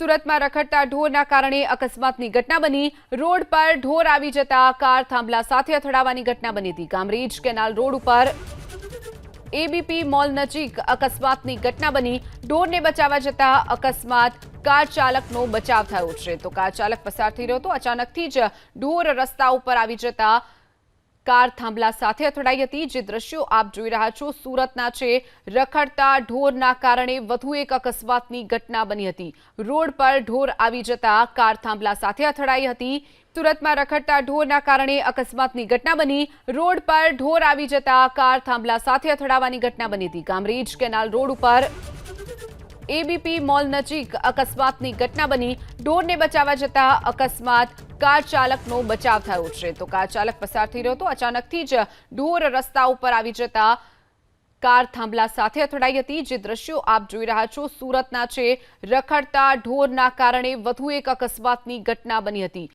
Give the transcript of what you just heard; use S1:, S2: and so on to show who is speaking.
S1: સુરતમાં રખડતા ઢોરના કારણે અકસ્માતની ઘટના બની. રોડ પર ઢોર આવી જતા કાર થાંભલા સાથે અથડાવાની ઘટના બની હતી. કામરેજ કેનાલ રોડ ઉપર એબીપી મોલ નજીક અકસ્માતની ઘટના બની. ઢોરને બચાવવા જતા અકસ્માત કાર ચાલકનો બચાવ થયો છે. તો કાર ચાલક પસાર થઈ રહ્યો હતો. અચાનકથી જ ઢોર રસ્તા ઉપર આવી જતા કાર થાંભલા સાથે અથડાઈ હતી. જે દ્રશ્યો આપ જોઈ રહ્યા છો, સુરતના છે. રખડતા ઢોરના કારણે વધુ એક અકસ્માતની ઘટના બની હતી. રોડ પર ઢોર આવી જતા કાર થાંભલા સાથે અથડાઈ હતી. સુરતમાં રખડતા ઢોરના કારણે અકસ્માતની ઘટના બની. રોડ પર ઢોર આવી જતા કાર થાંભલા સાથે અથડાવાની ઘટના બની હતી. કામરેજ કેનાલ રોડ ઉપર એબીપી મોલ નજીક અકસ્માતની ઘટના બની. ઢોરને બચાવવા જતા અકસ્માત કાર ચાલકનો બચાવ થયો છે. તો કાર ચાલક પસાર થઈ રહ્યો હતો. અચાનકથી જ ઢોર રસ્તા ઉપર આવી જતા કાર થાંભલા સાથે અથડાઈ હતી. જે દ્રશ્યો આપ જોઈ રહ્યા છો, સુરતના છે. રખડતા ઢોરના કારણે વધુ એક અકસ્માતની ઘટના બની હતી.